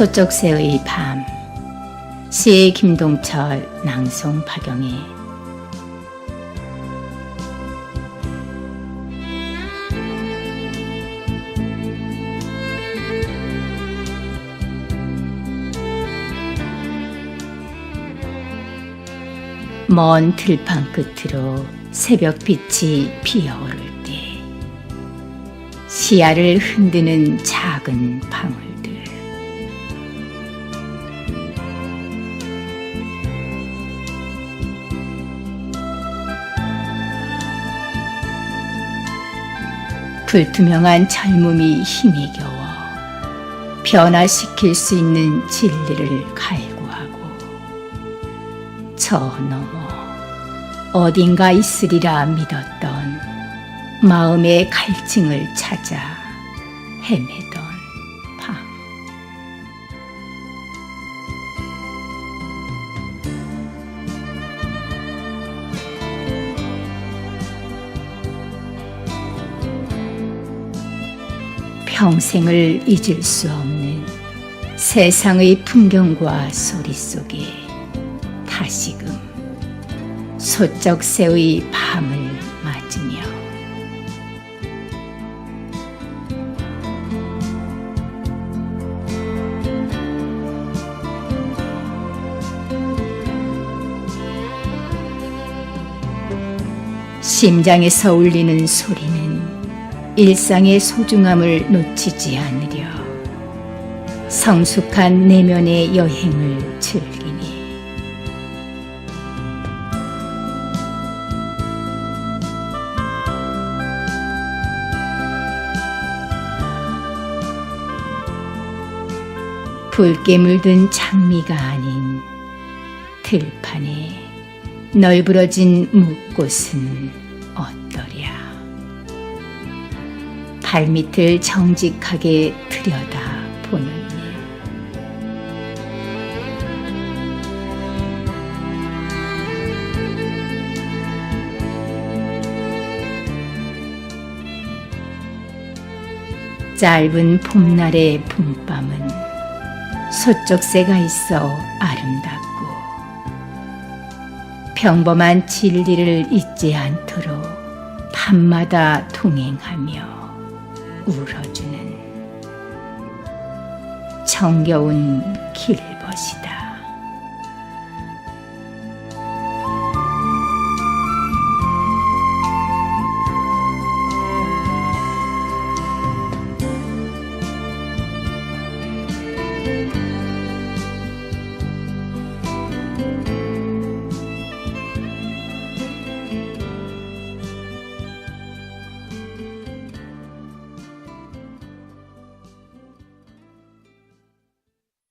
소쩍새의 밤 시 김동철 낭송 박영희 먼 들판 끝으로 새벽빛이 피어오를 때 시야를 흔드는 작은 방울 불투명한 젊음이 힘이 겨워 변화시킬 수 있는 진리를 갈구하고 저 너머 어딘가 있으리라 믿었던 마음의 갈증을 찾아 헤매던 평생을 잊을 수 없는 세상의 풍경과 소리 속에 다시금 소쩍새의 밤을 맞으며 심장에서 울리는 소리는 일상의 소중함을 놓치지 않으려. 성숙한 내면의 여행을 즐기니. 붉게 물든 장미가 아닌 들판에 널브러진 묵꽃은 어떠랴 발밑을 정직하게 들여다 보느니 짧은 봄날의 봄밤은 소쩍새가 있어 아름답고 평범한 진리를 잊지 않도록 밤마다 동행하며 울어주는 정겨운 길벗이다.